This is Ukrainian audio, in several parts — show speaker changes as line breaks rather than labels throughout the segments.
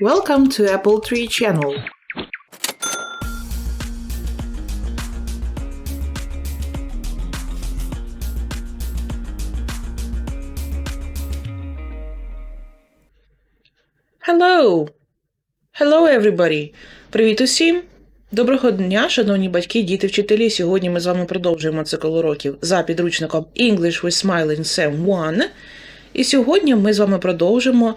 Welcome to Apple Tree Channel. Hello! Hello, everybody! Привіт усім! Доброго дня, шановні батьки, діти, вчителі. Сьогодні ми з вами продовжуємо цикл уроків за підручником English with Smiling Sam 1. І сьогодні ми з вами продовжимо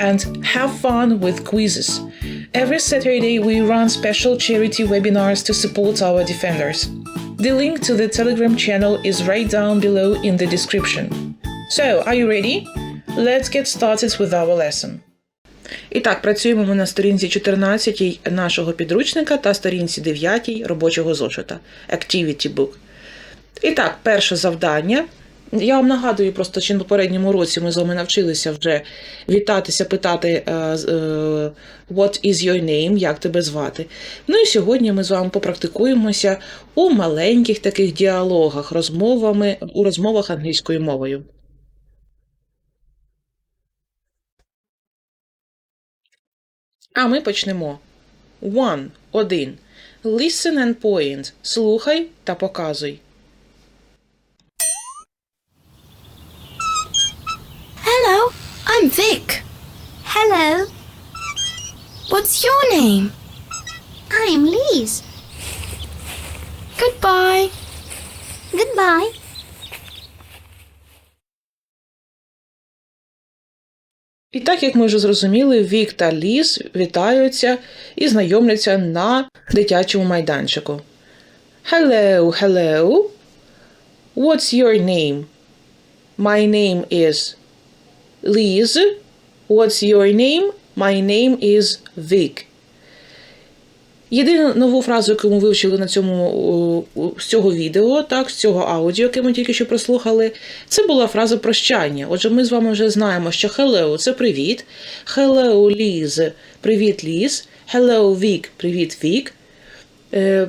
and have fun with quizzes. Every Saturday, we run special charity webinars to support our defenders. The link to the Telegram channel is right down below in the description. So, are you ready? Let's get started with our lesson. І так, працюємо ми на сторінці 14 нашого підручника та сторінці 9 робочого зошита Activity Book. І так, перше завдання. Я вам нагадую, просто що на попередньому році ми з вами навчилися вже вітатися, питати е, е, What is your name, як тебе звати. Ну і сьогодні ми з вами попрактикуємося у маленьких таких діалогах, розмовами, у розмовах англійською мовою. А ми почнемо. One. Один. Listen and point. Слухай та показуй.
Hello, I'm Vic.
Hello,
What's your name?
I'm Liz.
Goodbye.
Goodbye.
І так як ми вже зрозуміли, Вік та Ліз вітаються і знайомляться на дитячому майданчику. Hello, hello. What's your name? My name is Liz. What's your name? My name is Vic. Єдину нову фразу, яку ми вивчили на цьому з цього відео, так, з цього аудіо, яке ми тільки що прослухали, це була фраза прощання. Отже, ми з вами вже знаємо, що hello – це привіт. Hello, Liz – привіт, Ліз. Hello, Vic – привіт, Вік. Е,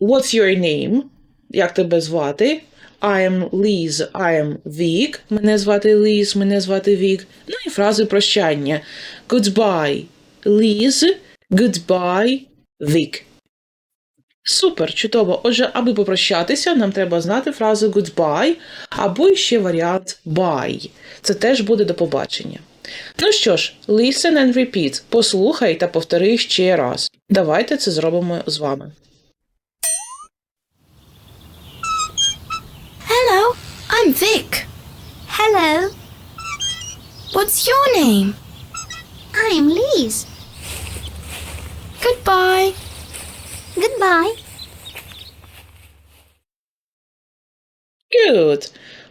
What's your name? Як тебе звати? I am Liz, I am Vic. Мене звати Ліз, мене звати Вік. Ну і фрази прощання. Goodbye, Liz. Goodbye, Vic. Супер, чудово. Отже, аби попрощатися, нам треба знати фразу goodbye або ще варіант bye. Це теж буде до побачення. Ну що ж, listen and repeat. Послухай та повтори ще раз. Давайте це зробимо з вами.
Hello, I'm Vic.
Hello,
What's your name?
I'm Liz.
Goodbye.
Goodbye.
Good.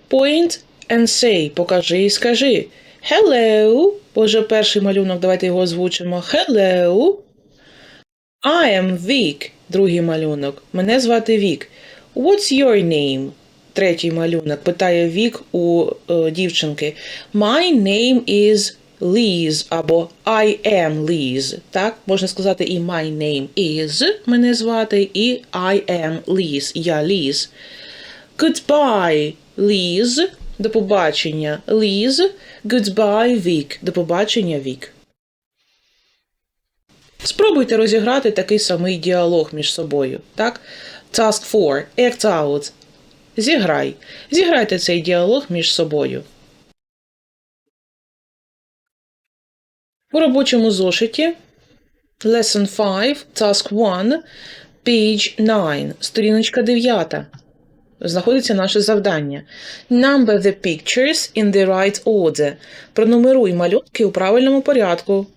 Point and say. Покажи і скажи. Hello. Боже, перший малюнок, давайте його озвучимо. Hello. I am Vic. Другий малюнок. Мене звати Вік. What's your name? Третій малюнок. Питає Вік у е, дівчинки. My name is Liz або I am Liz. Так, можна сказати і my name is мене звати, і I am Liz. Я Ліз. Goodbye, Liz. До побачення, Liz. Goodbye, Vic. До побачення, Вік. Спробуйте розіграти такий самий діалог між собою. Так? Task 4. Act out. Зіграй. Зіграйте цей діалог між собою. У робочому зошиті Lesson 5, Task 1, Page 9, сторіночка 9. Знаходиться наше завдання. Number the pictures in the right order. Пронумеруй малюнки у правильному порядку.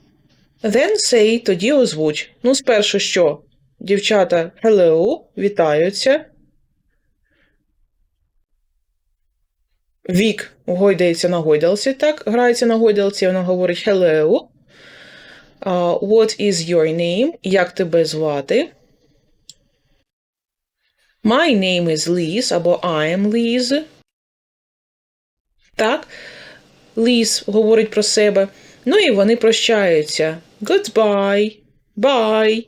Then say, тоді озвуч. Ну, спершу що? Дівчата hello, вітаються. Вік гойдається на гойдалці, так? Грається на гойдалці, вона говорить hello. Uh, what is your name? Як тебе звати? My name is Liz або I am Liz. Так. Ліз говорить про себе. Ну і вони прощаються. Goodbye. Bye.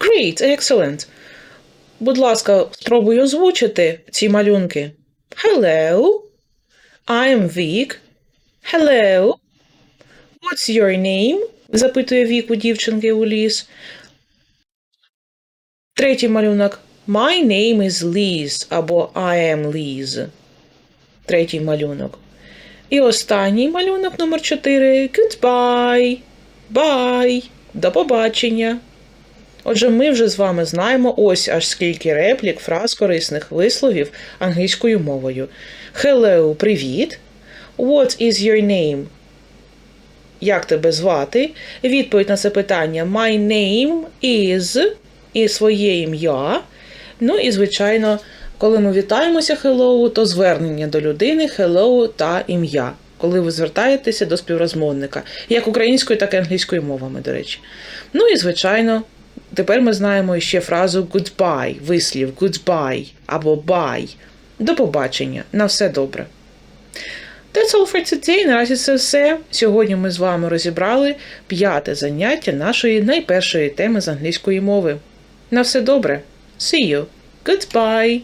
Great, excellent. Будь ласка, спробуй озвучити ці малюнки. Hello. I'm Vic. Hello. What's your name? запитує Вік у дівчинки у ліс. Третій малюнок. My name is Liz або I am Liz. Третій малюнок. І останній малюнок номер 4. Goodbye. Bye. До побачення. Отже, ми вже з вами знаємо ось аж скільки реплік, фраз корисних висловів англійською мовою. Hello, привіт. What is your name? Як тебе звати? Відповідь на це питання My name is і своє ім'я. Ну і, звичайно, коли ми вітаємося hello, то звернення до людини hello та ім'я. Коли ви звертаєтеся до співрозмовника, як українською, так і англійською мовами, до речі. Ну і, звичайно, тепер ми знаємо ще фразу goodbye, вислів goodbye або bye. До побачення. На все добре. That's all for today. Наразі це все. Сьогодні ми з вами розібрали п'яте заняття нашої найпершої теми з англійської мови. На все добре. See you. Goodbye.